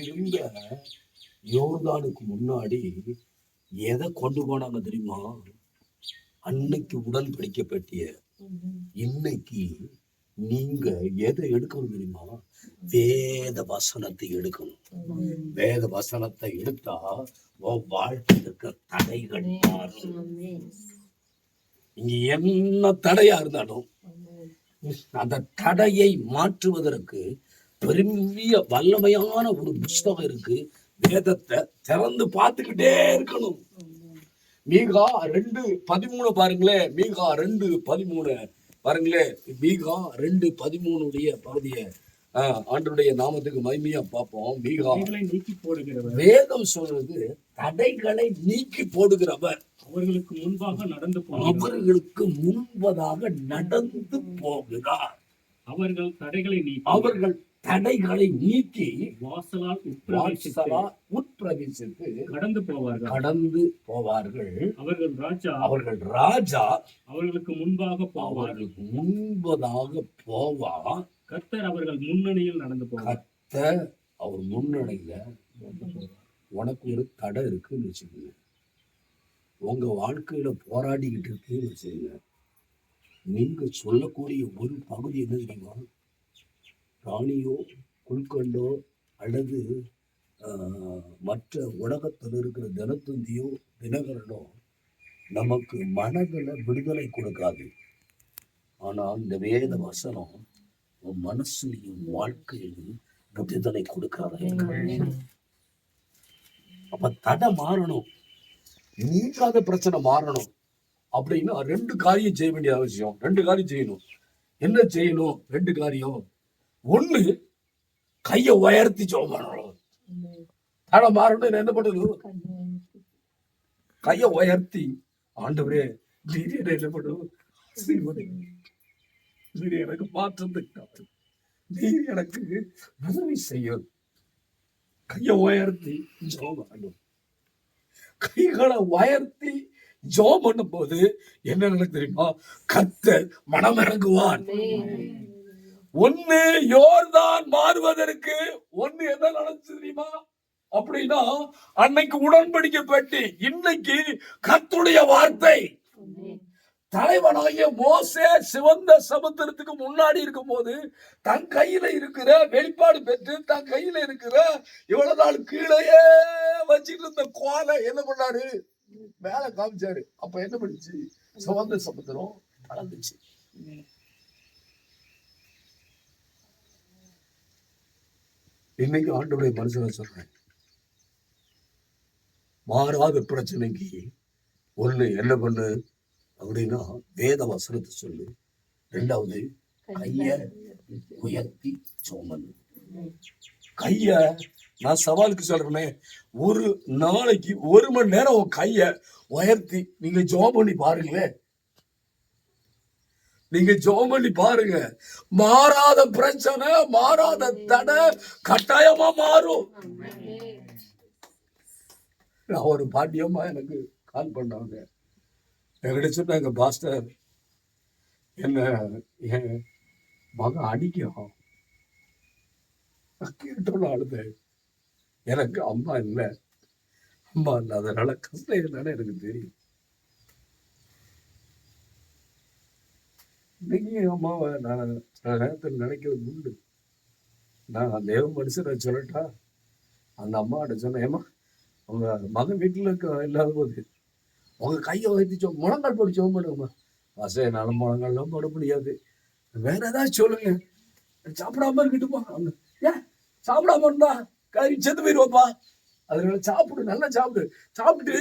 இருந்த யோர்தானுக்கு முன்னாடி எதை கொண்டு போனாங்க தெரியுமா? அன்னைக்கு உடன்படிக்கப்பட்டிய இன்னைக்கு நீங்க எதை எடுக்கணும் தெரியுமா? வேத வசனத்தை எடுக்கணும். வேத வசனத்தை எடுத்தா உன் வாழ்க்கையில் இருக்க தடைகள் மாறும். இங்க என்ன தடையா இருந்தாலும் அந்த தடையை மாற்றுவதற்கு பெரிய வல்லமையான ஒரு புஸ்தகம் இருக்கு. வேதத்தை திறந்து பார்த்துக்கிட்டே இருக்கணும். மீகா ரெண்டு பதிமூணு பாருங்களேன் மீகா ரெண்டு பதிமூணு. பாருங்களேன் மீகா ரெண்டு பதிமூணுடைய பகுதியை ஆஹ், ஆண்டவருடைய நாமத்துக்கு மகிமையா பார்ப்போம். மீகா நீக்கி போடுகிறவர். வேதம் சொல்றது தடைகளை நீக்கி போடுகிறவர். அவர்களுக்கு முன்பாக நடந்து அவர்களுக்கு முன்பதாக நடந்து போகிறார். அவர்கள் தடைகளை நீக்கி அவர்கள் தடைகளை நீக்கி வாசலால் உட்பிரவேசித்து கடந்து போவார்கள். கடந்து போவார்கள். அவர்கள் ராஜா. அவர்கள் ராஜா. அவர்களுக்கு முன்பாக அவர்களுக்கு முன்பதாக போவா. கர்த்தர் அவர்கள் முன்னணியில் நடந்து போவார். கத்த அவர் முன்னணியில உனக்கு ஒரு தடை இருக்குன்னு வச்சுக்கோங்க. உங்க வாழ்க்கையில போராடிக்கிட்டு இருக்குன்னு வச்சுக்கோங்க. நீங்க சொல்லக்கூடிய ஒரு பகுதி என்ன தெரியுமா? ராணியோ குல்கண்டோ அல்லது ஆஹ், மற்ற உலகத்தில் இருக்கிற தினத்தந்தியோ தினகரனோ நமக்கு மனதில் விடுதலை கொடுக்காது. ஆனால் இந்த வேத வசனம் உன் மனசுலையும் வாழ்க்கையிலும் விடுதலை கொடுக்காத. அப்ப தடை மாறணும். நீங்காத பிரச்சனை மாறணும். அப்படின்னா ரெண்டு காரியம் செய்ய வேண்டிய அவசியம். ரெண்டு காரியம் செய்யணும். என்ன செய்யணும்? ரெண்டு காரியம். ஒண்ணு கைய உயர்த்தி ஜெபம் பண்ணணும். தடை மாறணும் என்ன பண்ணணும் கைய உயர்த்தி ஆண்டவரே நீர் என்ன பண்ணும் நீர் எனக்கு மாற்றத்தை காட்டு நீர் எனக்கு உதவி செய்யும் கைய உயர்த்தி ஜெபம் பண்ணணும். கைகளை உயர்த்தி ஜெபம் பண்ணும்போது என்ன நடக்கு தெரியுமா? கத்த மனம் இறங்குவான் ஒண்ணு யோர்தான் மாறுவதற்கு ஒண்ணு என்ன நடந்துச்சு தெரியுமா? அப்படின்னா அன்னைக்கு உடன்படிக்கை பெட்டி இன்னைக்கு கர்த்தருடைய வார்த்தை. தலைவனாகிய மோசே சிவந்த சமுத்திரத்துக்கு முன்னாடி இருக்கும்போது தன் கையில இருக்கிற வெளிப்பாடு பெற்று தன் கையில இருக்கிற இவ்வளவு நாள் கீழேயே வச்சிட்டு இருந்த கோலை என்ன பண்ணாரு? மேல காமிச்சாரு. அப்ப என்ன பண்ணுச்சு? சிவந்த சமுத்திரம் கலந்துச்சு இன்னைக்கு ஆண்டுடைய மனசுல சொல்றேன். மாறாத பிரச்சனைக்கு ஒண்ணு என்ன பண்ணு? அப்படின்னா வேத வசனத்தை சொல்லு. ரெண்டாவது கைய உயர்த்தி சோமன் கைய நான் சவாலுக்கு சொல்றேனே ஒரு நாளைக்கு ஒரு மணி நேரம் கைய உயர்த்தி நீங்க ஜோம் பண்ணி பாருங்களேன். நீங்க ஜோம் பண்ணி பாருங்க. மாறாத பிரச்சனை மாறாத தடை கட்டாயமா மாறும். நான் ஒரு பாட்டியம்மா எனக்கு கால் பண்ணாங்க. என்கிட்ட சொன்னாங்க பாஸ்டர் என்ன என் மகன் அடிக்கும். கேட்டோன்னு எனக்கு அம்மா இல்லை. அம்மா இல்லை அதனால கஷ்டம் என்னன்னு எனக்கு தெரியும். இன்னைக்கு அம்மாவை நான் சில நேரத்தில் நினைக்கிறது உண்டு. நான் தேவ மனுஷனை சொல்லட்டா? அந்த அம்மாட்ட சொன்னேன் ஏம்மா உங்க மகன் வீட்டில் இருக்க இல்லாத போது உங்க கையை வைத்து முழங்கால் போட்டு சோம் பண்ணுங்கம்மா வசே என்னால முழங்கால்லாம் போட முடியாது. வேற ஏதாவது சொல்லுங்க. சாப்பிடாம இருக்கட்டுமா அவங்க ஏன் சாப்பிடாம இருந்தா கறி செத்து போயிருவாப்பா அதனால சாப்பிடு நல்லா சாப்பிடு. சாப்பிட்டு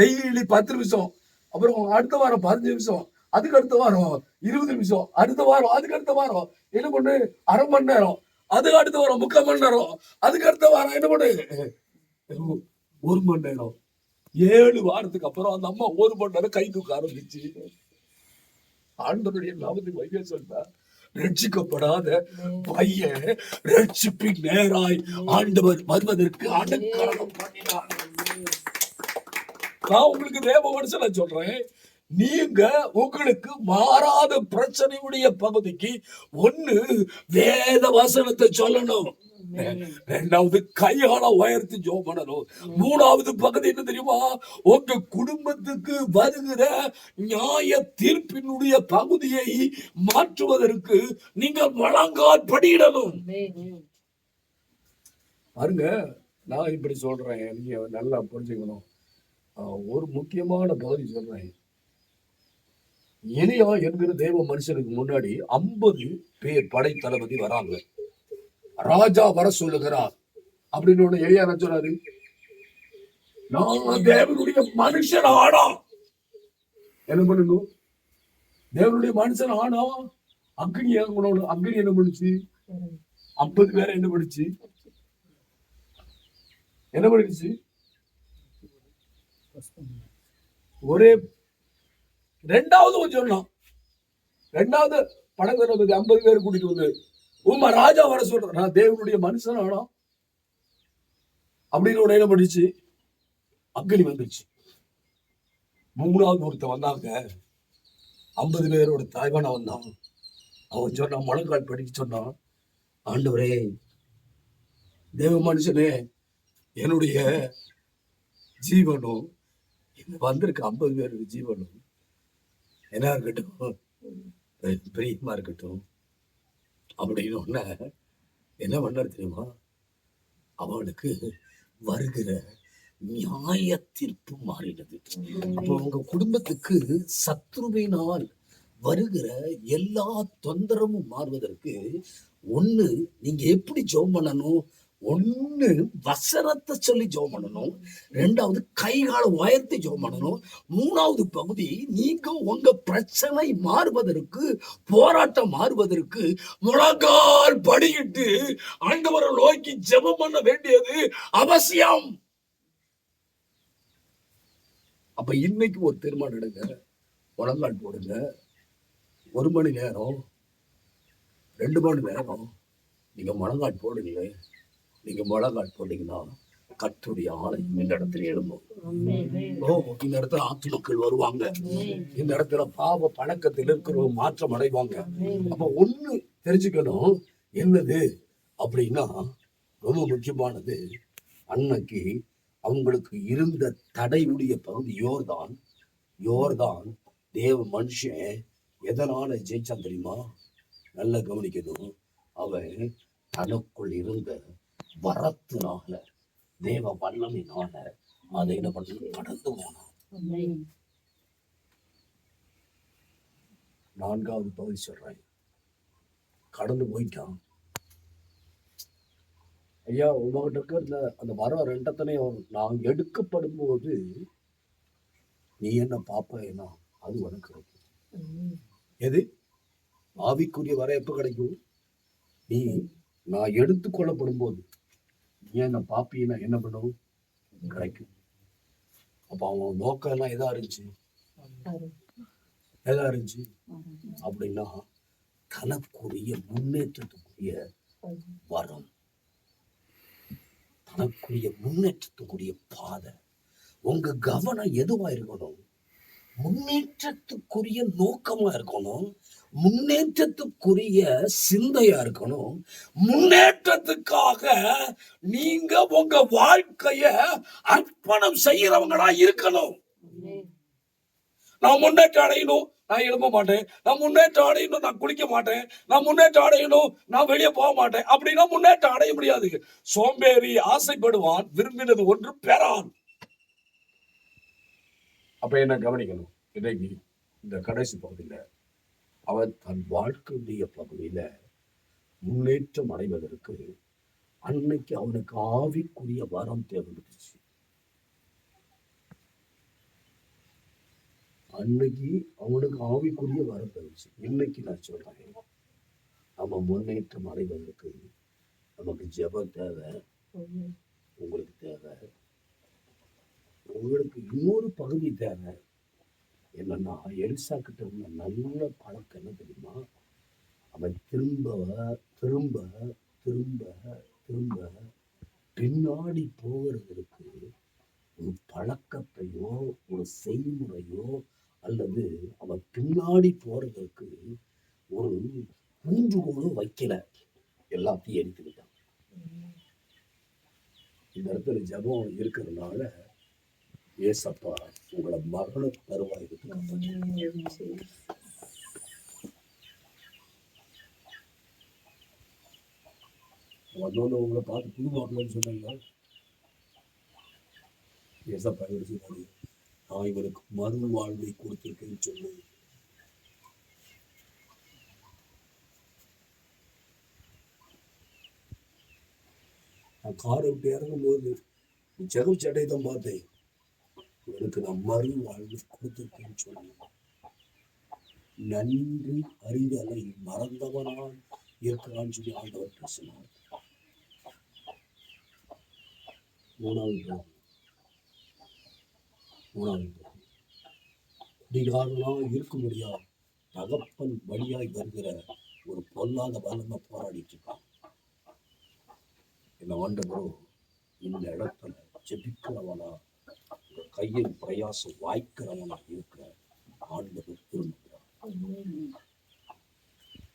டெய்லி பத்து நிமிஷம் அப்புறம் அடுத்த வாரம் பதினஞ்சு நிமிஷம் அதுக்கு அடுத்த வாரம் இருபது நிமிஷம். அடுத்த வாரம் அதுக்கு அடுத்த வாரம். என்ன பண்ணு? அரை மணி நேரம். அதுக்கு அடுத்த வாரம் முக்கால் மணி நேரம். அதுக்கு அடுத்த வாரம் என்ன பண்ணு? ஒரு மணி நேரம். ஏழு வாரத்துக்கு அப்புறம் அந்த அம்மா ஒரு மணி நேரம் கை தூக்க ஆரம்பிச்சு. ஆண்டவருடைய நாமத்துக்கு வைக்க சொல்றா ரட்சிக்கப்படாத பையன் ரட்சிப்பின் நேராய் ஆண்டவர் வருவதற்கு அனுக்கரணம் பண்ணினார். நான் உங்களுக்கு தேவ மனுஷன் சொல்றேன். நீங்க உங்களுக்கு மாறாத பிரச்சனையுடைய பகுதிக்கு ஒண்ணு வேத வசனத்தை சொல்லணும். ரெண்டாவது கையால உயர்த்தி ஜோ பண்ணணும். மூணாவது பகுதி என்ன தெரியுமா? உங்க குடும்பத்துக்கு வருகிற நியாய தீர்ப்பினுடைய பகுதியை மாற்றுவதற்கு நீங்கள் வழங்கால் படியிடணும். பாருங்க நான் இப்படி சொல்றேன். நீங்க நல்லா புரிஞ்சுக்கணும். ஆஹ் ஒரு முக்கியமான பகுதி சொல்றேன். எலியா என்கிற தேவ மனுஷனுக்கு முன்னாடி ஐம்பது பேர் படை தளபதி வராங்க. ராஜா வர சொல்லுகிறார். அப்படின்னு ஒண்ணு எலியா சொன்னாரு சொல்றாரு? நான் தேவனுடைய மனுஷன் ஆனா என்ன பண்ணணும் தேவனுடைய மனுஷன் ஆனா அக்னி இறங்கணும் அக்னி என்ன பண்ணுச்சு? ஐம்பது பேரை என்ன பண்ணுச்சு? என்ன பண்ணிடுச்சு? ஒரே ரெண்டாவது கொஞ்சம் சொல்லலாம் ரெண்டாவது படங்களை ஐம்பது பேர் கூட்டிட்டு வந்து உமா ராஜா வர சொல்றேன். நான் தேவனுடைய மனுஷன் ஆனா அப்படின்னு உடனே படிச்சு அக்னி வந்துருச்சு மூணாவது ஒருத்தன் வந்தாங்க. ஐம்பது பேரோட தாய்வானா வந்தான். அவன் சொன்னான் முழங்கால் படிக்க சொன்னான் ஆண்டவரே தேவ மனுஷனே என்னுடைய ஜீவனும் இங்க வந்திருக்க ஐம்பது பேருக்கு ஜீவனும் என்ன இருக்கட்டும் பிரியமா இருக்கட்டும் அப்படின்னு ஒன்ன என்ன பண்ணார் தெரியுமா? அவனுக்கு வருகிற நியாய தீர்ப்பு மாறினது. அப்போ உங்க குடும்பத்துக்கு சத்ருவினால் வருகிற எல்லா தொந்தரவும் மாறுவதற்கு ஒண்ணு நீங்க எப்படி ஜோம் பண்ணணும்? ஒன்னு வசனத்தை சொல்லி ஜோம் பண்ணணும். ரெண்டாவது கைகால உயர்த்தி ஜோம் பண்ணணும். மூணாவது பகுதி நீங்க உங்க பிரச்சனை மாறுவதற்கு போராட்டம் மாறுவதற்கு முழங்கால் படியிட்டு ஆண்டவரை நோக்கி ஜெபம் பண்ண வேண்டியது அவசியம். அப்ப இன்னைக்கு ஒரு தீர்மானம் எடுங்க. முழங்கால் போடுங்க. ஒரு மணி நேரம் ரெண்டு மணி நேரம் நீங்க முழங்கால் போடுங்க நீங்க முழங்கால் போட்டீங்கன்னா கத்துடைய ஆலயம் இந்த இடத்துல எழும்பும். ஓ இந்த இடத்துல ஆத்துமக்கள் வருவாங்க. இந்த இடத்துல பாவ பழக்கத்தில் இருக்கிறவங்க மாற்றம் அடைவாங்க. அப்ப ஒண்ணு தெரிஞ்சுக்கணும். என்னது? அப்படின்னா ரொம்ப முக்கியமானது அன்னைக்கு அவங்களுக்கு இருந்த தடையுடைய பகுதி யோர்தான். யோர்தான் தேவ மனுஷன் எதனால ஜெயிச்சான் தெரியுமா? நல்லா கவனிக்கணும். அவன் தனக்குள் இருந்த வரத்தினால தேவ வல்லமினால அதை என்ன பண்ண கடந்து போனான். நான்காவது பகுதி சொல்றேன். கடந்து போயிட்டான். ஐயா உங்ககிட்ட இருக்கிற அந்த வர ரெண்டத்தனையும் நான் எடுக்கப்படும் போது நீ என்ன பாப்பேனா அது உனக்கு கிடைக்கும் எது? ஆவிக்குரிய வர எப்ப கிடைக்கும். நீ நான் எடுத்து கொள்ளப்படும் போது ஏன் என்ன பாப்பீன்னா என்ன பண்ணும்? கிடைக்கும். அப்ப அவங்க நோக்கம் எல்லாம் எதா இருந்துச்சு? எதா இருந்துச்சு? அப்படின்னா தனக்குரிய முன்னேற்றத்துக்குரிய வரம். தனக்குரிய முன்னேற்றத்துக்குரிய பாதை. உங்க கவனம் எதுவா இருக்கணும்? முன்னேற்றத்துக்குரிய நோக்கமா இருக்கணும். முன்னேற்றத்துக்குரிய சிந்தையா இருக்கணும். முன்னேற்றத்துக்காக நீங்க உங்க வாழ்க்கைய அர்ப்பணம் செய்யறவங்களா இருக்கணும். நான் முன்னேற்றம் அடையணும் நான் எழும்ப மாட்டேன். நான் முன்னேற்றம் அடையணும் நான் குளிக்க மாட்டேன். நான் முன்னேற்றம் அடையணும் நான் வெளியே போக மாட்டேன். அப்படின்னா முன்னேற்றம் அடைய முடியாது. சோம்பேறி ஆசைப்படுவான் விரும்பினது ஒன்று பெறான். அப்ப என்ன கவனிக்கணும்? இன்றைக்கு இந்த கடைசி பகுதியில் அவன் தன் வாழ்க்கையுடைய பகுதியில முன்னேற்றம் அடைவதற்கு அன்னைக்கு அவனுக்கு ஆவிக்குரிய வரம் தேவைப்பட்டுச்சு. அன்னைக்கு அவனுக்கு ஆவிக்குரிய வரம் தேவைச்சு. இன்னைக்கு நான் சொல்றேன் நம்ம முன்னேற்றம் அடைவதற்கு நமக்கு ஜெபம் தேவை உங்களுக்கு தேவை. உங்களுக்கு இன்னொரு பகுதி தேவை. என்னன்னா எலிசா கிட்ட உள்ள நல்ல பழக்கம் என்ன தெரியுமா? அவன் திரும்ப திரும்ப திரும்ப திரும்ப பின்னாடி போகிறதுக்கு ஒரு பழக்கத்தையோ ஒரு செய்முறையோ அல்லது அவன் பின்னாடி போறதற்கு ஒரு ஊன்றுகோலும் வைக்கல. எல்லாத்தையும் எடுத்துக்கிட்டான். இந்த இடத்துல ஜெபம் இருக்கிறதுனால ஏசப்பா உங்களை மகளுக்கு தருவாய் வந்தோன்னு உங்களை பார்த்து புது மாப்பிள்ளைன்னு சொன்னாங்க. ஏசப்பா இவர் சொன்னாரு நான் இவருக்கு மறு வாழ்வை கொடுத்திருக்கேன்னு சொல்லு நான் காரை விட்டு இறங்கும்போது ஜெகம் சட்டை தான் பார்த்தேன். எனக்கு நான் மறு வாழ்வு கொடுத்திருக்கேன்னு சொல்லு நன்றி அறிதலை மறந்தவனால் இருக்கிறான்னு சொல்லி ஆண்டவர் பேசினார். மூணாவது மூணாவது இருக்க முடியா தகப்பன் வழியாய் வருகிற ஒரு பொல்லாத வல்லமை போராடிட்டு இருக்கான். என்ன ஆண்டவரோ இந்த இடத்துல ஜெபிக்கிறவனா கையில் பிரயாசம் வாய்க்கிறவனாக இருக்கிற ஆண்டவர் திரும்புகிறார்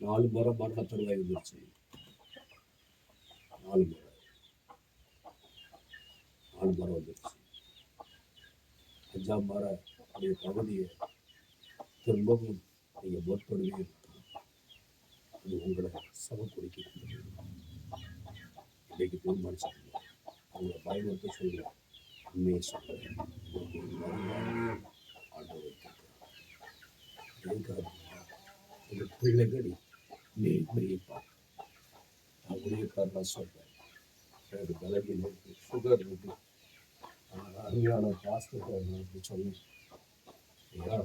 நாலு முறை மரண தருவாய் இருந்துச்சு நாலு முறை. நாலு முறை வந்துருச்சு. அஞ்சாம் முறை அப்படிய பகுதியை திரும்பவும் நீங்கள் முற்படுவே அது உங்களை சமக்குறிக்க இன்னைக்கு தீர்மானிச்சு அவங்களை பயன்படுத்த சொல்லுங்க உண்மையை சொல்லுங்க உங்களுக்கு ஒரு மறுநாள் நான் எனக்கு சுகர் இருக்குது அருமையான பாஸ்டர் சொல்லி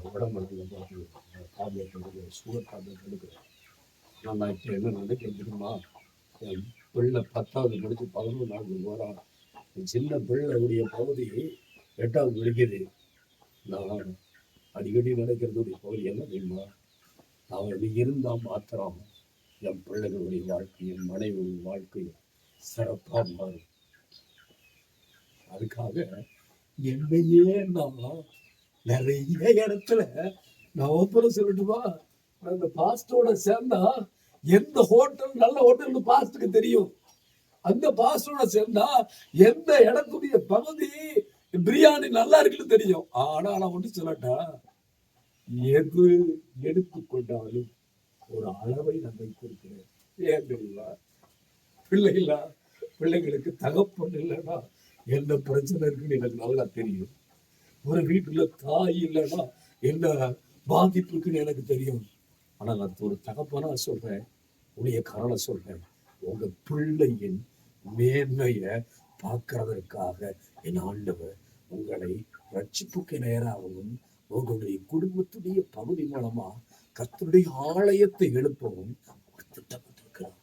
உடம்பு நல்லா டேப்லெட் எடுக்கிறேன் சுகர் டேப்லெட் எடுக்கிறேன் நான் இப்போ என்ன நினைக்கிறேன் தெரியுமா? என் பிள்ளை பத்தாவது படித்து பதினொன்று நாள் வரான். சின்ன பிள்ளையுடைய பகுதி எட்டாவது படிக்குது. நான் அடிக்கடி நினைக்கிறதுடைய பகுதி என்ன தெரியுமா? அவன் இருந்தால் மாத்திரம் என் பிள்ளைகளுடைய வாழ்க்கை என் மனைவி வாழ்க்கையும் சிறப்பாக மாறும். அதுக்காக என்னையே நான் நிறைய இடத்துல நான் ஒப்புறம் சொல்லட்டுமா அந்த பாஸ்டோட சேர்ந்தா எந்த ஹோட்டல் நல்ல ஹோட்டல்னு பாஸ்டுக்கு தெரியும். அந்த பாஸ்டரோட சேர்ந்தா எந்த இடத்துடைய பகுதி பிரியாணி நல்லா இருக்குன்னு தெரியும். ஆனா நான் ஒன்று சொல்லட்டா எது எடுத்துக்கொண்டாலும் ஒரு அளவை நான் வைத்திருக்கிறேன். ஏன் பிள்ளைகளா பிள்ளைங்களுக்கு தகப்பன் இல்லைன்னா என்ன பிரச்சனை இருக்குன்னு எனக்கு நல்லா தெரியும். ஒரு வீட்டுல தாய் இல்லைன்னா என்ன பாதிப்பு இருக்குன்னு எனக்கு தெரியும். ஆனா நான் ஒரு தகப்பனா சொல்றேன் உடைய கரலை சொல்றேன். உங்க பிள்ளையின் மேன்மைய பார்க்கறதற்காக என் ஆண்டவர் உங்களை ரட்சிப்புக்கு நேராகவும் உங்களுடைய குடும்பத்துடைய பகுதி மூலமா கர்த்தருடைய ஆலயத்தை எழுப்பவும் திட்டமிட்டிருக்கிறார்.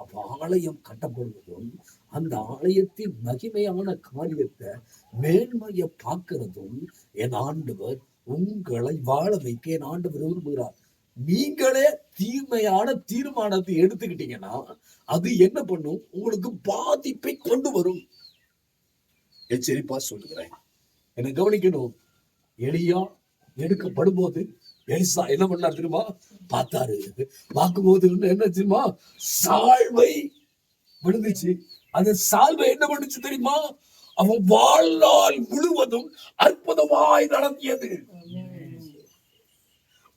அப்ப ஆலயம் கட்டப்படுவதும் அந்த ஆலயத்தின் மகிமையான காரியத்தை மேன்மையை பார்க்கிறதும் என் ஆண்டவர் உங்களை வாழ வைக்க என் ஆண்டவர் விரும்புகிறார். நீங்களே தீமையான தீர்மானத்தை எடுத்துக்கிட்டீங்கன்னா அது என்ன பண்ணும்? உங்களுக்கு பாதிப்பை கொண்டு வரும். எச்சரிப்பா சொல்லுகிறேன். என்ன கவனிக்கணும். எளியா எடுக்கப்படும் போது எலிசா என்ன பண்ணார் தெரியுமா? பார்த்தாரு. பார்க்கும்போது என்ன தெரியுமா? சால்வை விழுந்துச்சு. அந்த சால்வை என்ன பண்ணுச்சு தெரியுமா? அவன் வாழ்நாள் முழுவதும் அற்புதமாய் நடத்தியது.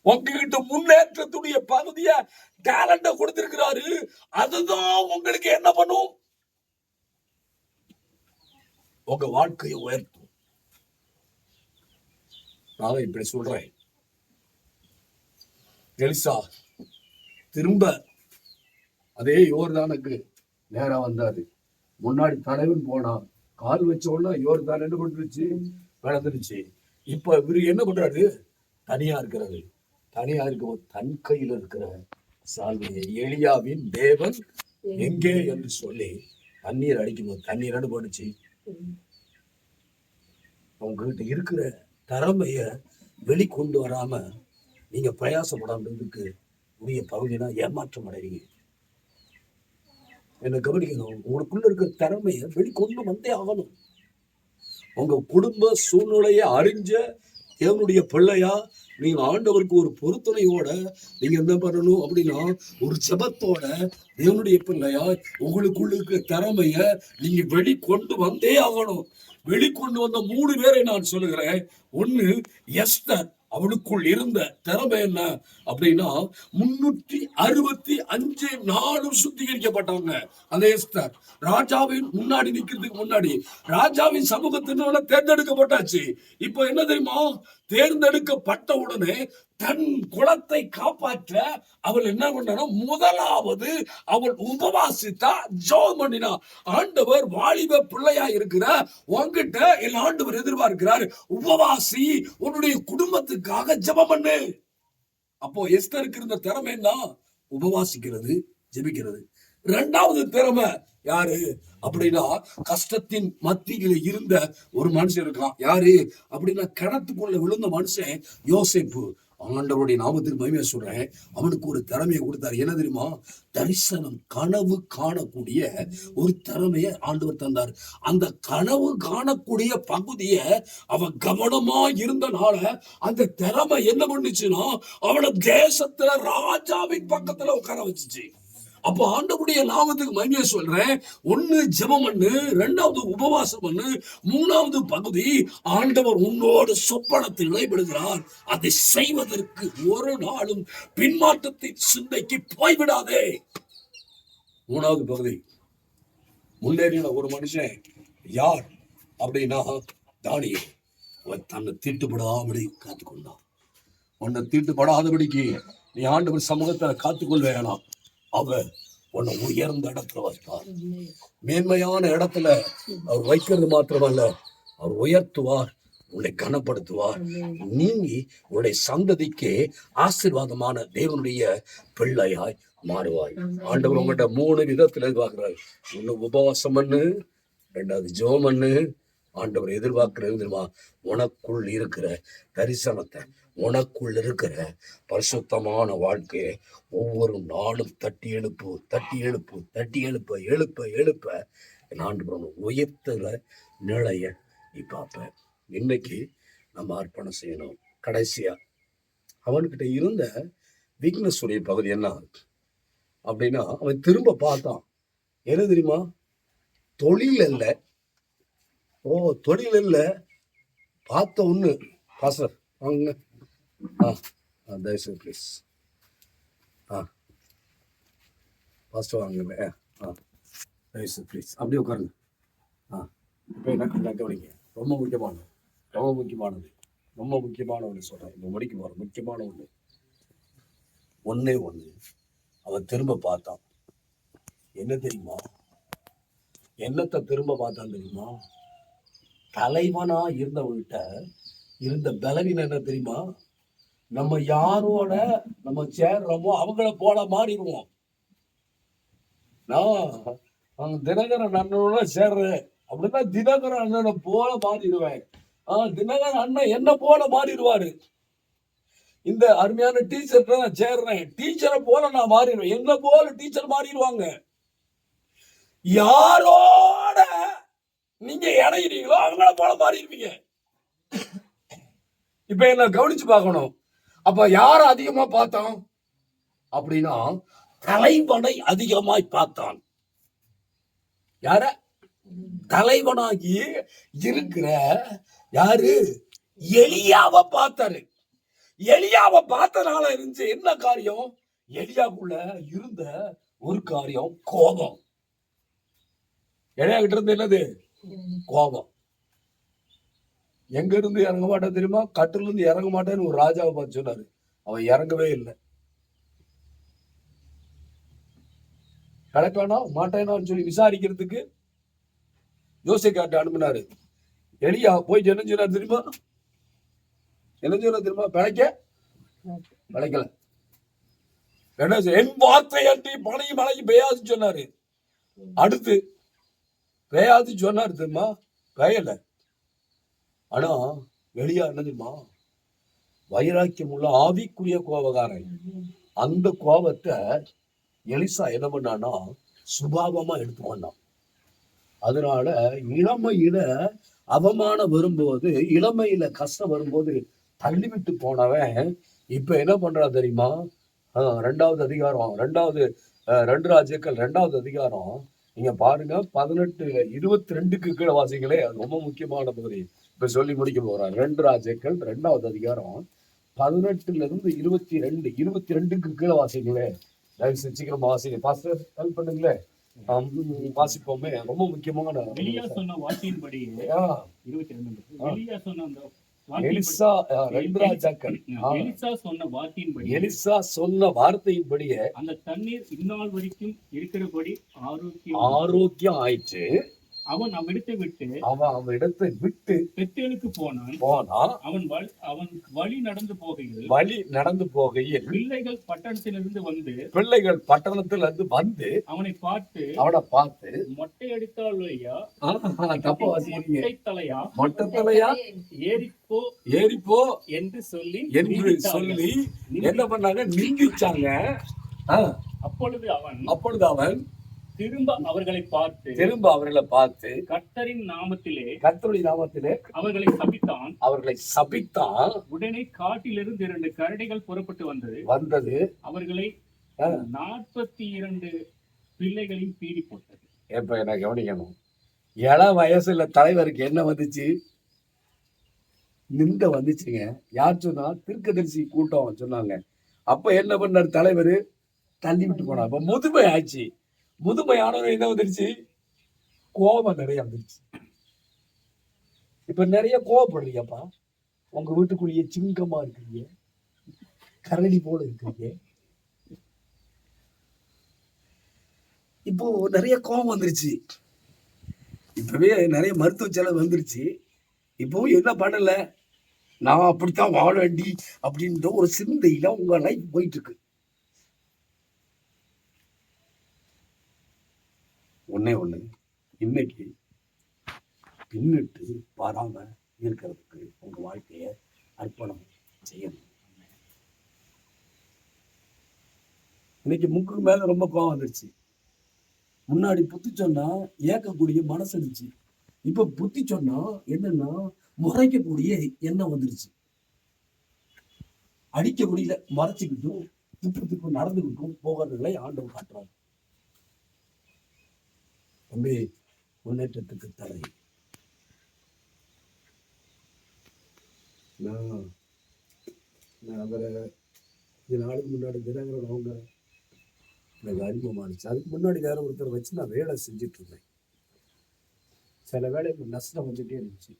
உங்ககிட்ட முன்னேற்றத்துடைய பகுதிய டேலண்ட கொடுத்திருக்கிறாரு. அதுதான் உங்களுக்கு என்ன பண்ணும்? உங்க வாழ்க்கையை உயர்த்தும். நான் இப்படி சொல்றேன். எலிசா திரும்ப அதே யோர்தானுக்கு நேரா வந்தாரு. முன்னாடி தலைவன் போனான் கால் வச்ச உடனே யோர்தான் என்ன பண்ணிருச்சு? வளர்ந்துருச்சு. இப்ப இவரு என்ன பண்றாரு? தனியா இருக்கிறாரு. தனியா இருக்கும் தன் கையில இருக்கிற சால்வையை எலியாவின் தேவன் எங்கே? என்று சொல்லி தண்ணீர் அடிக்கும்போது தண்ணீர் என்ன பண்ணுச்சு உங்ககிட்ட இருக்கிற திறமைய வெளிக்கொண்டு வராம நீங்க பிரயாசப்படாததுக்கு உரிய பகுதினா ஏமாற்றம் அடைவீங்க. என்ன கவனிக்கணும்? உங்களுக்குள்ள இருக்கிற திறமைய வெளிக்கொண்டு வந்தே ஆகணும். உங்க குடும்ப சூழ்நிலையை அறிஞ்ச தேவனுடைய பிள்ளையா? நீங்க ஆண்டவருக்கு ஒரு பொருத்தனையோட நீங்க என்ன பண்ணணும் அப்படின்னா ஒரு செபத்தோட தேவனுடைய பிள்ளையா உங்களுக்குள்ள இருக்கிற திறமைய நீங்க வெளிக்கொண்டு வந்தே ஆகணும். வெளிக்கொண்டு வந்த மூணு பேரை நான் சொல்லுகிறேன். ஒன்னு எஸ்தர். அவளுக்குள் இருந்த திறமை என்ன அப்படின்னா முன்னூற்றி அறுபத்தி அஞ்சு நாளும் சுத்திகரிக்கப்பட்டவங்க. அந்த எஸ்தர் ராஜாவின் முன்னாடி நிக்கிறதுக்கு முன்னாடி ராஜாவின் சமூகத்தினால தேர்ந்தெடுக்கப்பட்டாச்சு. இப்போ என்ன தெரியுமா? தேர்ந்தெடுக்கப்பட்ட உடனே தன் குலத்தை காப்பாற்ற அவள் என்ன பண்ணா முதலாவது அவள் உபவாசித்தா ஜோ பண்ணினா. ஆண்டவர் வாலிப பிள்ளையா இருக்கிற உன்கிட்ட என் ஆண்டவர் எதிர்பார்க்கிறார். உபவாசி உன்னுடைய குடும்பத்துக்காக ஜெபம் பண்ணு. அப்போ எஸ்தருக்கு இருந்த திறமை என்ன? உபவாசிக்கிறது ஜெபிக்கிறது. ரெண்டாவது திறமை யாரு? அப்படின்னா கஷ்டத்தின் மத்தியில இருந்த ஒரு மனுஷன் இருக்கான். யாரு? அப்படின்னா கிணத்துக்குள்ள விழுந்த மனுஷன் யோசிப்பு. ஆண்டவருடைய நாமத்துக்கு மகிமையா சொல்றேன். அவனுக்கு ஒரு திறமையை கொடுத்தாரு. என்ன தெரியுமா? தரிசனம் கனவு காணக்கூடிய ஒரு திறமையை ஆண்டவர் தந்தார். அந்த கனவு காணக்கூடிய பகுதியை அவன் கவனமா இருந்தனால அந்த திறமை என்ன பண்ணுச்சுன்னா அவனை தேசத்துல ராஜாவின் பக்கத்துல உட்கார வச்சுச்சு. அப்போ ஆண்டவுடைய நாமத்துக்கு மகிமையை சொல்றேன். ஒண்ணு ஜெபம் பண்ணு ரெண்டாவது உபவாசம் பண்ணு மூணாவது பகுதி ஆண்டவர் உன்னோடு சொப்பனத்தில் இடைபடுகிறார் அதை செய்வதற்கு ஒரு நாளும் பின்மாற்றத்தின் சிந்தைக்கு போய்விடாதே. மூணாவது பகுதி. முன்னேறின ஒரு மனுஷன் யார் அப்படின்னா தானியம் தன்னை தீட்டுப்படாமடி காத்துக்கொண்டான். உன்னை தீட்டுப்படாதபடிக்கு நீ ஆண்டவர் சமூகத்தை காத்துக்கொள்ள வேணாம் அவர் உன்னை உயர்ந்த இடத்துல வைப்பார் மேன்மையான இடத்துல அவர் வைக்கிறது மாத்திரமல்ல அவர் உயர்த்துவார் உன்னை கனப்படுத்துவார். நீ உன்னுடைய சந்ததிக்கு ஆசீர்வாதமான தேவனுடைய பிள்ளையாய் மாறுவாய். ஆண்டவர் உங்கள்கிட்ட மூணு விதத்துல எதிர்பார்க்கிறார். ஒண்ணு உபவாசம் பண்ணு ரெண்டாவது ஜெபம் பண்ணு. ஆண்டவர் எதிர்பார்க்கிறது தெரியுமா? உனக்குள் இருக்கிற தரிசனத்தை. உனக்குள் இருக்கிற பரிசுத்தமான வாழ்க்கையை ஒவ்வொரு நாளும் தட்டி எழுப்பு தட்டி எழுப்பு தட்டி எழுப்ப எழுப்ப எழுப்ப. நான் ஆண்டவர் உயர்த்துற நிலைய நீ பார்ப்ப. இன்னைக்கு நம்ம அர்ப்பணம் செய்யணும். கடைசியா அவன்கிட்ட இருந்த வீக்னஸ் உடைய பகுதி என்ன? அப்படின்னா அவன் திரும்ப பார்த்தான். என்ன தெரியுமா? தொழில் இல்லை. ஓ தொழில் இல்லை. பார்த்த ஒன்று பாசர் வாங்க ஆ ஆ தயவுசெய்து ப்ளீஸ் ஆ. ஃபஸ்ட்டு வாங்க ஆ தயவுசெய்து ப்ளீஸ் அப்படியே உட்காருங்க. ஆ. இப்போ என்ன என்ன கவனிங்க. ரொம்ப முக்கியமானது. ரொம்ப முக்கியமானது. ரொம்ப முக்கியமான ஒன்று சொல்கிறேன் இப்போ முடிக்க போகிறேன் முக்கியமான ஒன்று ஒன்றே ஒன்று அவன் திரும்ப பார்த்தான் என்ன தெரியுமா? என்னத்தை திரும்ப பார்த்தான் தெரியுமா? தலைவனா இருந்தவன்கிட்ட இருந்த பலவீனம் என்ன தெரியுமா? நம்ம யாரோட நம்ம சேர்றோமோ அவங்கள போல மாறிடுவோம். நான் தினகரன் அண்ணனோட சேர்றேன். அப்படின்னா தினகரன் அண்ணனை போல மாறிடுவேன். ஆஹ் தினகரன் அண்ணன் என்ன போல மாறிடுவாரு. இந்த அருமையான டீச்சர் நான் சேர்றேன். டீச்சரை போல நான் மாறிடுவேன். என்ன போல டீச்சர் மாறிடுவாங்க. யாரோட நீங்க இணைகிறீங்களோ அவங்கள போல மாறிடுவீங்க. இப்ப என்ன கவனிச்சு பார்க்கணும். அப்ப யார அதிகமா பார்த்தான்? அப்படின்னா தலைவனை அதிகமாய் பார்த்தான். யார? தலைவனாகி இருக்கிற யாரு? எலியாவை பார்த்தாரு. எலியாவை பார்த்தனால இருந்துச்சு என்ன காரியம்? எலியாக்குள்ள இருந்த ஒரு காரியம் கோபம். எலியா கிட்ட இருந்து என்னது? கோபம். எங்க இருந்து இறங்க மாட்டேன் தெரியுமா? கட்டில இருந்து இறங்க மாட்டேன்னு ஒரு ராஜாவை பார்த்து சொன்னாரு. அவன் இறங்கவே இல்லை. கிடைப்பானா மாட்டேனான்னு சொல்லி விசாரிக்கிறதுக்கு யோசை காட்டு அனுப்பினாரு. எலியா போயிட்டு என்ன சொன்னார் தெரியுமா? என்ன சொன்னார் தெரியுமா? பிழைக்க? பிழைக்கல. என்ன என் வார்த்தை அன்றி பழையும் மழையும் பெய்யாதுன்னு சொன்னாரு. அடுத்து பெய்யாது சொன்னாரு தெரியுமா? பெய்யல. ஆனா வெளியா என்ன தெரியுமா? வைராக்கியம் உள்ள ஆவிக்குரிய கோபகாரன் அந்த கோபத்தை எலிசா என்ன பண்ணான்னா சுபாவமா எடுத்துக்கொண்டான் அதனால இளமையில அவமானம் வரும்போது இளமையில கஷ்டம் வரும்போது தள்ளிவிட்டு போனவன் இப்ப என்ன பண்றான் தெரியுமா? ஆஹ் ரெண்டாவது அதிகாரம் ரெண்டாவது அஹ், ரெண்டு ராஜ்யக்கள் ரெண்டாவது அதிகாரம். நீங்க பாருங்க பதினெட்டு இருபத்தி ரெண்டுக்கு கீழே வாசிங்களே அது ரொம்ப முக்கியமான பகுதி. இப்ப சொல்லி முடிக்க போறான் ரெண்டு ராஜ்யக்கள் ரெண்டாவது அதிகாரம் பதினெட்டுல இருந்து இருபத்தி ரெண்டு இருபத்தி ரெண்டுக்கு கீழே வாசிங்களே. தயவு செஞ்சு சீக்கிரம் வாசிங்க. பாஸ்டர் ஹெல்ப் பண்ணுங்களே. ஆம், வாசிப்போமே. ரொம்ப முக்கியமான எலியா சொன்ன வார்த்தையின்படியே ஆ, இருபத்தி ரெண்டு எலிசா ரெண்டு ராஜாக்கள். எலிசா சொன்ன வார்த்தையின்படி எலிசா சொன்ன வார்த்தையின்படியே அந்த தண்ணீர் இந்நாள் வரைக்கும் இருக்கிறபடி ஆரோக்கியம் ஆரோக்கியம் ஆயிடுச்சு அவன் அவ்விடத்தை விட்டு அவன் அவன் இடத்தை விட்டு பெத்தேலுக்கு போனான். போனா அவன் வழி அவன் வழி நடந்து போகையில் வழி நடந்து போகையில் பிள்ளைகள் பட்டணத்திலிருந்து வந்து பிள்ளைகள் பட்டணத்துல இருந்து வந்து அவனை பார்த்து அவனை பார்த்து மொட்டை அடித்தாலையா தப்பா மொட்டை தலையா? மொட்டை தலையா ஏறிப்போ ஏறிப்போ என்று சொல்லி என்று. சொல்லி என்ன பண்ணாங்க? நிந்திச்சாங்க. அப்பொழுது அவன் அப்பொழுது அவன் திரும்ப அவர்களை பார்த்து திரும்ப அவர்களை பார்த்து கர்த்தரின் நாமத்திலே கர்த்தருடைய நாமத்திலே அவர்களை சபித்தான். அவர்களை சபித்தான். உடனே காட்டிலிருந்து இரண்டு கரடிகள் புறப்பட்டு வந்தது வந்தது. அவர்களை. நாற்பத்தி இரண்டு பிள்ளைகளையும் பீடி போட்டது இப்ப என்ன கவனிக்கணும்? இள வயசுல தலைவருக்கு என்ன வந்துச்சு? நிந்த வந்துச்சுங்க. யார் சொன்னா? திருக்கதரிசி கூட்டம் சொன்னாங்க. அப்ப என்ன பண்ணார் தலைவர்? தள்ளி விட்டு போனார். அப்ப முதுமை ஆச்சு முதுமையானவர் என்ன வந்துருச்சு? கோபம் நிறைய வந்துருச்சு. இப்ப நிறைய கோவப்படுறீங்கப்பா உங்க வீட்டுக்குள்ளேயே சிங்கமா இருக்கிறீங்க. கரடி போல இருக்கிறீங்க. இப்போ நிறைய கோபம் வந்துருச்சு. இப்பவே நிறைய மருத்துவ செலவு வந்துருச்சு. இப்போ என்ன பண்ணல? நான் அப்படித்தான் வாழ வேண்டி அப்படின்ற ஒரு சிந்தையில உங்க லைஃப் போயிட்டு இருக்கு. ஒன்றே ஒண்ணு. இன்னைக்கு பின்னிட்டு வராம இருக்கிறதுக்கு உங்க வாழ்க்கைய அர்ப்பணம் செய்யணும். இன்னைக்கு முக்குக்கு மேல ரொம்ப கோவம் வந்துருச்சு. முன்னாடி புத்தி சொன்னா ஏக்கக்கூடிய மனசு இருந்துச்சு. இப்ப புத்தி சொன்னா என்னன்னா முறைக்கக்கூடிய எண்ணம் வந்துருச்சு. அடிக்க முடியல மறைச்சுக்கிட்டும் திப்பு திப்பு நடந்துக்கிட்டும் போகிறதுகளை ஆண்டவர் காட்டுறாங்க தம்பி முன்னேற்றத்துக்கு தடை. நான் நான் அவரை இது நாளுக்கு முன்னாடி தினகரன் அவங்க எனக்கு அறிமுகமானுச்சு அதுக்கு முன்னாடி வேற ஒருத்தர் வச்சு நான் வேலை செஞ்சுட்டு இருந்தேன் சில வேலை நஷ்டம் வந்துட்டே இருந்துச்சு.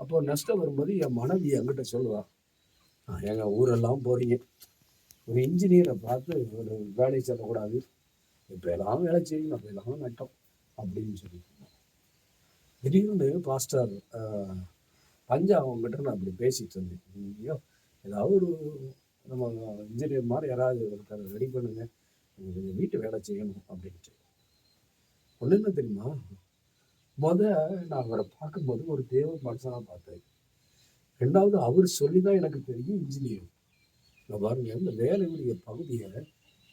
அப்போ நஷ்டம் வரும்போது என் மனைவி என்கிட்ட சொல்லுவா எங்கள் ஊரெல்லாம் போறீங்க. ஒரு இன்ஜினியரை பார்த்து ஒரு வேலையை சொல்லக்கூடாது. இப்போ எல்லாம் வேலை செய்யணும் அப்போ எல்லாம் நட்டம் அப்படின்னு சொல்லி திடீர்னு பாஸ்டர் பஞ்சா அவங்ககிட்ட நான் அப்படி பேசிட்டு இருந்தேன். ஐயோ ஏதாவது ஒரு நம்ம இன்ஜினியர் மாதிரி யாராவது ஒருத்தர் ரெடி பண்ணுங்க. எனக்கு கொஞ்சம் வீட்டு வேலை செய்யணும் அப்படின்ட்டு. ஒன்று என்ன தெரியுமா? முத நான் அவரை பார்க்கும்போது ஒரு தேவ மனுஷனாக பார்த்தேன். ரெண்டாவது அவர் சொல்லி தான் எனக்கு தெரியும் இன்ஜினியர் நான் பாருங்க இந்த வேலையுடைய பகுதியை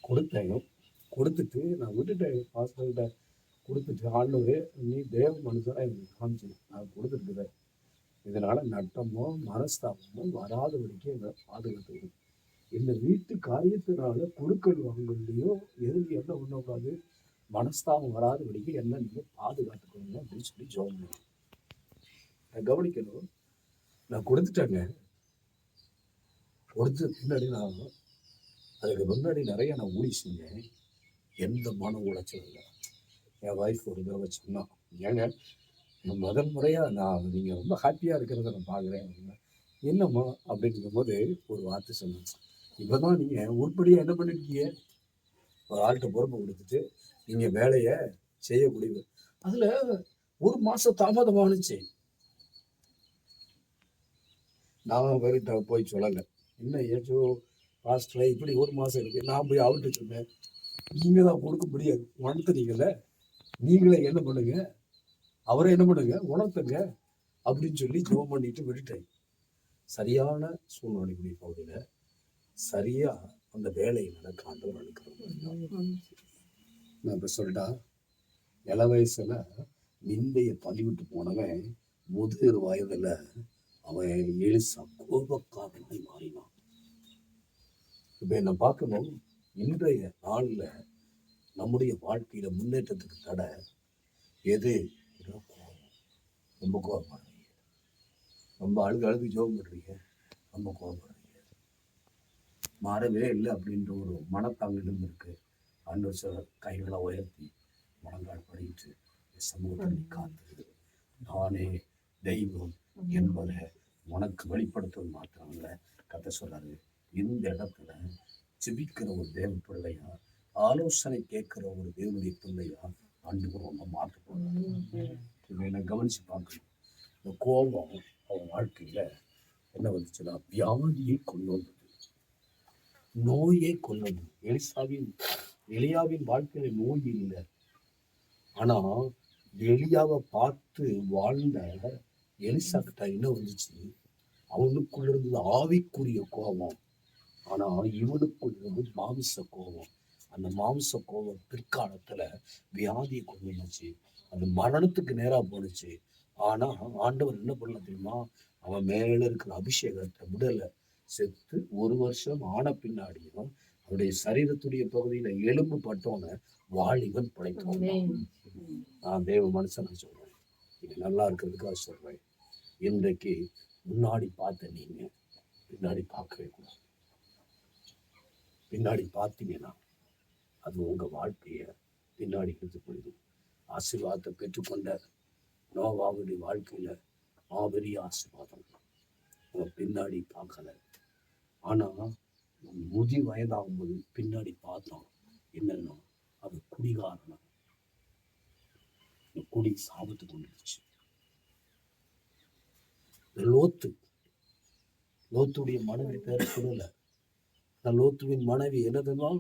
கொடுத்தேன். கொடுத்துட்டு நான் விட்டுட்டேன். பாஸ்டர்கிட்ட கொடுத்துட்டு ஆண்டவரே நீ தேவ மனுஷனாக எனக்கு காமிச்சு நான் கொடுத்துருக்குறேன். இதனால் நட்டமோ மனஸ்தாபமோ வராதபடிக்கு என்னை பாதுகாத்துக்கணும் இந்த வீட்டு காரியத்தினால கொடுக்கல் வாங்கலையோ எது என்ன பண்ணக்கூடாது மனஸ்தாபம் வராதபடிக்கு என்ன நீங்கள் பாதுகாத்துக்கணும் அப்படின்னு சொல்லி ஜோம் நான் கவனிக்கணும். நான் கொடுத்துட்டேங்க. கொடுத்த பின்னாடி நான் அதுக்கு முன்னாடி நிறைய நான் ஊழி செஞ்சேன் எந்த மன உளைச்சலும் இல்லை. என் ஒய்ஃப் ஒரு தடவை சொன்னா ஏங்க முதல் முறையாக நான் நீங்கள் ரொம்ப ஹாப்பியாக இருக்கிறத நான் பார்க்குறேன் என்னம்மா? அப்படிங்கும் போது ஒரு வார்த்தை சொன்னேன் இப்போ தான் நீங்கள் உருப்படியாக என்ன பண்ணிருக்கீங்க? ஒரு ஆள்கிட்ட பொறுப்பு கொடுத்துட்டு நீங்கள் வேலையை செய்யக்கூடிய அதில் ஒரு மாதம் தாமதமானுச்சு நான் வேறு போய் சொல்லலை. என்ன ஏச்சோ ஃபாஸ்ட்டில் இப்படி ஒரு மாதம் இருக்குது நான் போய் அவர்கிட்ட சொன்னேன். நீங்கள் தான் கொடுக்க முடியாது. உணர்த்துறீங்கள நீங்களே என்ன பண்ணுங்க? அவரை என்ன பண்ணுங்க? உணர்த்துங்க. அப்படின்னு சொல்லி ஜோம் பண்ணிட்டு விட்டுட்டேன். சரியான சூழ்நிலைக்குரிய பகுதியில் சரியா அந்த வேலையை நடக்க ஆண்டவர் அனுக்கிறோம் நான் இப்ப சொல்லிட்டா இள வயசுல நிந்தைய தள்ளிவிட்டு போனவன் முதிர் வயதுல அவன் எலிசா கோபக்காரனாய் மாறினான். இப்ப என்ன பார்க்கணும். இன்றைய நாளில் நம்முடைய வாழ்க்கையில முன்னேற்றத்துக்கு தடை எது? கோபம். ரொம்ப கோபப்படுறீங்க. ரொம்ப அழுகு அழுகு ஜோகம் பண்றீங்க. ரொம்ப கோபப்படுறீங்க. மாறவே இல்லை அப்படின்ற ஒரு மனத்தாங்கிலும் இருக்கு. அன்று சில கைகளை உயர்த்தி மனங்கால் படிட்டு சமூகத்தை காத்து. நானே தெய்வம் என்பதை உனக்கு வெளிப்படுத்துவது மாத்திரம் இல்லை கதை சொல்றாரு இந்த இடத்துல ஜெபிக்கிற ஒரு தேவ பிள்ளையா ஆலோசனை கேட்கிற ஒரு தேவனுடைய பிள்ளையா ஆண்டு ஒன்று மாற்ற போறாரு நான் கவனிச்சு பார்க்கணும். இந்த கோபம் அவன் வாழ்க்கையில என்ன வந்துச்சுன்னா வியாதியை கொண்டு வந்தது. நோயை கொண்டு வந்தது. எலிசாவின் எலியாவின் வாழ்க்கையில நோய் இல்லை. ஆனா எலியாவை பார்த்து வாழ்ந்த எலிசா கிட்ட என்ன வந்துச்சு? அவனுக்குள்ள இருந்தது ஆவிக்குரிய கோபம். ஆனா இவனுக்குள்ள மாமிச கோபம். அந்த மாமிச கோபம் பிற்காலத்துல வியாதியை கொண்டு வந்துச்சு. அது மரணத்துக்கு நேரா போனுச்சு ஆனா ஆண்டவர் என்ன பண்ணல தெரியுமா? அவன் மேல இருக்கிற அபிஷேகத்தை விடல. செத்து ஒரு வருஷம் ஆன பின்னாடியும் அவருடைய சரீரத்துடைய பகுதியில எலும்பு பட்டோன்னு வாலிபன் படைத்தோம் நான் தேவ மனுஷன் சொல்றேன். இது நல்லா இருக்கிறதுக்காக சொல்றேன். இன்றைக்கு முன்னாடி பார்த்த நீங்க பின்னாடி பார்க்கவே கூடாது. பின்னாடி பார்த்தீங்கன்னா அது உங்க வாழ்க்கையை பின்னாடி எடுத்து போயிடும். ஆசீர்வாதத்தை பெற்றுக்கொண்ட நோவாவுடைய வாழ்க்கையில மாபெரிய ஆசீர்வாதம். அவங்க பின்னாடி பார்க்கல. ஆனா முதி வயதாகும்போது பின்னாடி பார்த்தோம் என்னன்னா அது குடிகாரணம். காரணம் குடி சாபத்து கொண்டுருச்சு லோத்து லோத்துடைய மனைவி பேர் சொல்லலை. லோத்துவின் மனைவி என்னதுனால்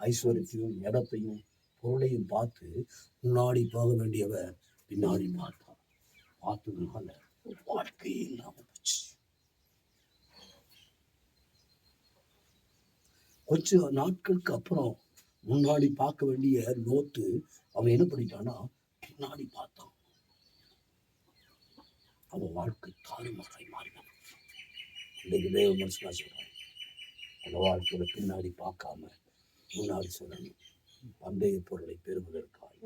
ஐஸ்வர்யத்தையும் இடத்தையும் பொருளையும் பார்த்து முன்னாடி போக வேண்டியவ பின்னாடி பார்த்தா பார்த்ததுனால வாழ்க்கையே இல்லாம போச்சு. கொஞ்ச நாட்களுக்கு அப்புறம் முன்னாடி பார்க்க வேண்டிய லோத்து அவன் என்ன பண்ணிட்டான்னா பின்னாடி பார்த்தான். அவன் வாழ்க்கை தாறுமாறாய் மாறினான். இன்னைக்கு தேவ மனசுலாம் சொல்றான். அந்த வாழ்க்கையில பின்னாடி பார்க்காம முன்னாடி சொல்லணும். பந்தய பொருளை பெறுவதற்காய்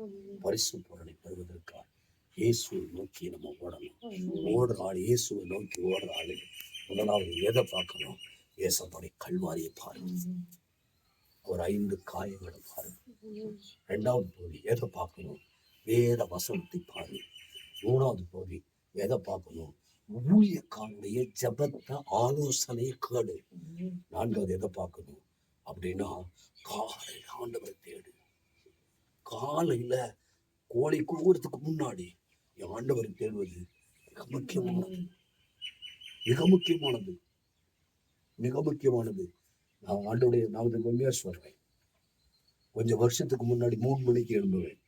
பரிசு பொருளை பெறுவதற்காய் இயேசுவை நோக்கி நம்ம ஓடணும். ஓடுற ஆள் இயேசுவை நோக்கி ஓடுற ஆளு முதலாவது எதை பார்க்கணும்? இயேசப்படைய கல்வாரியை பாருங்க. ஒரு ஐந்து காயங்களை பாருங்க. ரெண்டாவது பகுதி எதை பார்க்கணும்? வேத வசனத்தை பாரு மூணாவது பகுதி எதை பார்க்கணும்? ஊழியக்காரனுடைய ஜபத்தை ஆலோசனையை கேடு நான்காவது எதை பார்க்கணும்? அப்படின்னா காலையில் ஆண்டவரை தேடு. காலையில கோழி கூவுறதுக்கு முன்னாடி என் ஆண்டவரை தேடுவது மிக முக்கியமானது. மிக முக்கியமானது. மிக முக்கியமானது. நான் ஆண்டோடைய நான் உண்மையா சொல்றேன். கொஞ்சம் வருஷத்துக்கு முன்னாடி மூணு மணிக்கு எழும்புவேன்.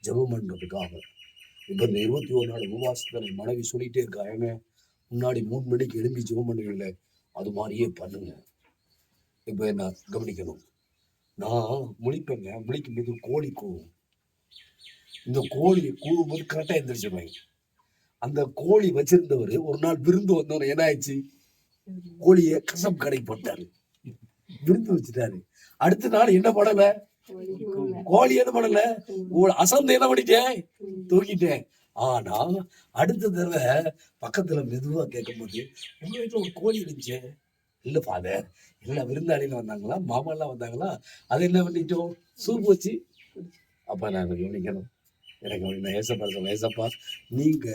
ஜபம் பண்ணுறதுக்காக. இப்ப இந்த இருபத்தி ஒரு நாள் உபவாசத்துல மனைவி சொல்லிட்டே இருக்கா ஏங்க முன்னாடி மூணு மணிக்கு எழும்பி ஜெபம் பண்ணுவீங்களே அது மாதிரியே பண்ணுங்க. இப்ப என்ன கவனிக்கணும். நான் முழிப்பேங்க முழிக்கும் போது கோழி கூவும். இந்த கோழி கூவும் போது கரெக்டா எந்திரிச்சிருவேன் அந்த கோழி வச்சிருந்தவர் ஒரு நாள் விருந்து வந்தவர் என்ன ஆயிடுச்சு? கோழியை கசம் கடை போட்டாரு. விருந்து வச்சுட்டாரு. அடுத்த நாள் என்ன பண்ணல? கோழி என்ன பண்ணல. அசந்து என்ன பண்ணிட்டேன்? தூக்கிட்டேன். ஆனா அடுத்த தடவை பக்கத்துல மெதுவா கேட்கும்போது உங்க வீட்டுல ஒரு கோழி இருந்துச்சு. இல்ல ஃபாதர் எல்லா விருந்தாளிகள் வந்தாங்களா? மாமா எல்லாம் வந்தாங்களா? அது என்ன பண்ணிட்டோம்? சூப் வச்சு. அப்ப நான் கவனிக்கணும். எனக்கு நான் ஏசப்பா சொல்ல ஏசப்பா நீங்க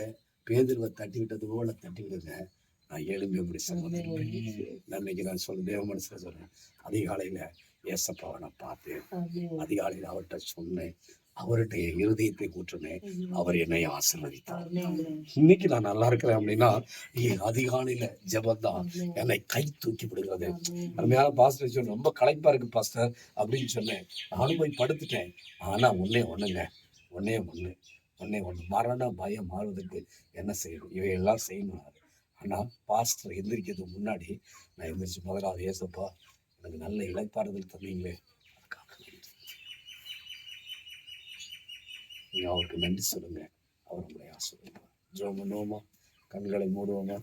பேதுருவை தட்டி விட்டது போல தட்டி விடுங்க. நான் எழும்பி அப்படி சம்மதம் இன்னைக்கு நான் சொல்ல தேவ மனசுல சொல்றேன். அதிகாலையில ஏசப்பாவை நான் பார்த்தேன் அதிகாலையில அவர்கிட்ட சொன்னேன். அவர்கிட்ட என் இருதயத்தை கூட்டினேன் அவர் என்னை ஆசீர்வதித்தார். இன்னைக்கு நான் நல்லா இருக்கிறேன் அப்படின்னா அதிகாலையில ஜெபம் என்னை கை தூக்கி விடுகிறது. அருமையான பாஸ்டர் சொன்ன ரொம்ப களைப்பா இருக்கு பாஸ்டர் அப்படின்னு சொன்னேன். நானும் போய் படுத்துட்டேன். ஆனா ஒன்னே ஒண்ணுங்க. ஒன்னே ஒண்ணு. ஒன்னே ஒண்ணு. மரண பயம் மாறுவதற்கு என்ன செய்யணும்? இவையெல்லாம் செய்யணும். ஆனா பாஸ்டர் எந்திரிக்கிறதுக்கு முன்னாடி நான் எந்திரிச்சு முதலாவது ஏசப்பா எனக்கு நல்ல இழைப்பாறுதல் தந்தீங்களே. அதுக்காக நன்றி. நீங்கள் அவருக்கு நன்றி சொல்லுங்க. அவர் உங்களை ஆசிர்வதிப்பார். ஜோம் பண்ணுவோமா கண்களை மூடுவோமா?